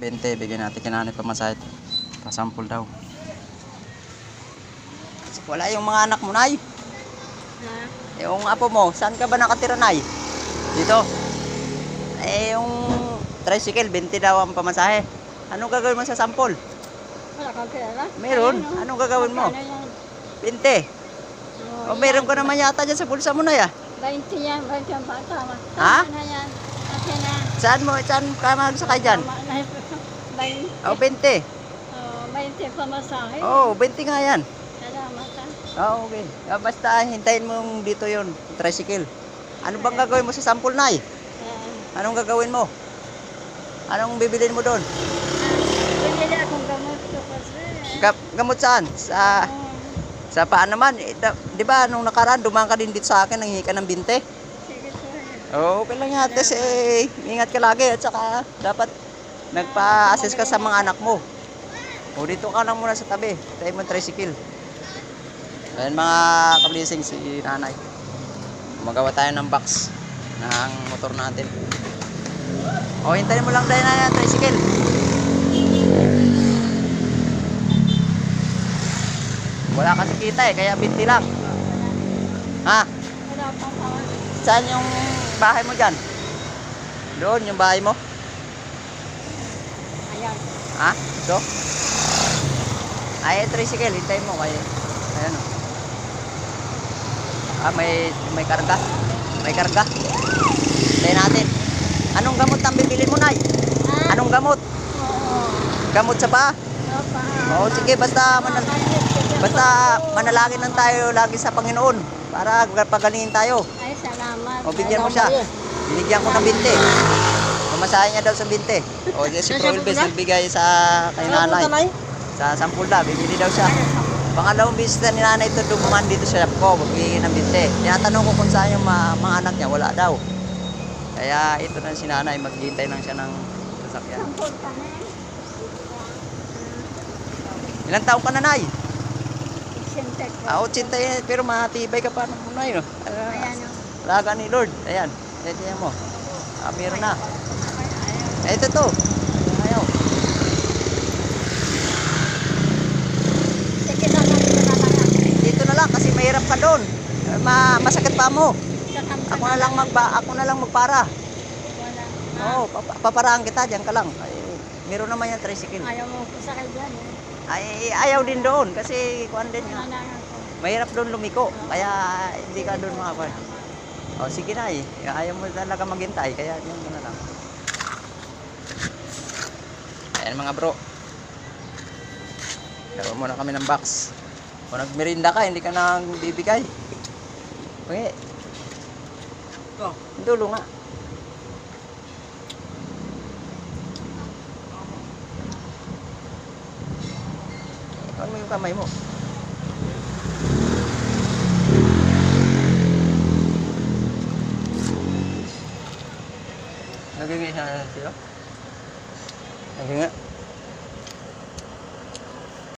20, bigyan natin kinanay pamasahe. Pasampol daw. Wala yung mga anak mo, Nay. Ha? Yung apo mo, saan ka ba nakatira, Nay? Dito. Eh, yung tricycle, 20 daw ang pamasahe. Anong gagawin mo sa sampol? Wala kang pera? Meron. Anong gagawin mo? Magkano yan? 20. Oh, O, meron ka naman yata dyan sa bulsa mo, Nay, ah. 20 yan, 20 ang bata. Ha? Tama na yan. Na. Saan mo, saan ka magsakay dyan? Tama na. 20. O, 20. Oh, 20 pamasahe. Oh, 20 nga yan. Salamat ha. Oo, okay. Ah, basta hintayin mo dito yon tricycle. Ano bang gagawin mo sa sample, Nay? Uh, Anong gagawin mo? Anong bibilin mo doon? Pinili akong gamot ko kasi. Ga- gamot saan? Sa, Oh, sa paan naman? Eh, da- di ba, nung nakaraan, dumaan ka din dito sa akin, nanghingi ka ng binte? sige eh. Oo, okay lang yan. Tapos, eh, ingat ka lagi. At saka, dapat nagpa-assess ka sa mga anak mo. O, dito ka lang muna sa tabi. Tayo mo tricycle. Ayan mga kablising, si nanay. Magawa tayo ng box ng motor natin. O, hintayin mo lang tayo na yung tricycle. Wala kasi kita eh, kaya binti lang. Ha? Saan yung bahay mo dyan? Doon, yung bahay mo? Ha? Ito? Ay, tricycle. Hintay mo. Kay, ayan o. Ah, may, may karga. May karga. Hintayin natin. Anong gamot ang bibili mo, Nay? Anong gamot? Oo. Gamot sa paa? Sa paa. Oo, sige. Basta, manal basta manalangin lang tayo lagi sa Panginoon para pagalingin tayo. Ay, salamat. O, bigyan mo siya. Binigyan ko ng 20. Pamasahin niya daw sa 20. O, yes, si Pro Elvis nagbigay sa kay nanay. Sa sampula, bibili daw siya. Pangalawang bisis na ni nanay ito dumungan dito sa shop ko, bibili ng 20. Tinatanong ko kung saan yung mga, mga anak niya, wala daw. Kaya ito na si nanay, maghihintay lang siya ng sasakyan. Ilang taon ka na, Nay? 80. Ah, 80 eh, pero matibay ka pa ng munay, no? Uh, Ayan, no? Laga ni Lord. Ayan, tiyan mo. Ah, meron na. Eh, ito to. Ayaw. Dito na lang kasi mahirap ka doon. Ma masakit pa mo. Ako na lang magba ako na lang magpara. Oo, papa paparahan kita diyan ka lang. Ay, meron naman yan tricycle. Ayaw mo sa kanya. eh. Ay, ayaw din doon kasi kuan din. Mahirap doon lumiko. Kaya hindi ka doon makakuan. O sige na eh. Ayaw mo talaga maghintay kaya ka na lang. Ayan mga bro. Gawa muna kami ng box. Kung nagmerinda ka, hindi ka nang bibigay. Okay. Oh. Dulo nga. Ano mo yung kamay mo? Nagiging siya sila? Nagiging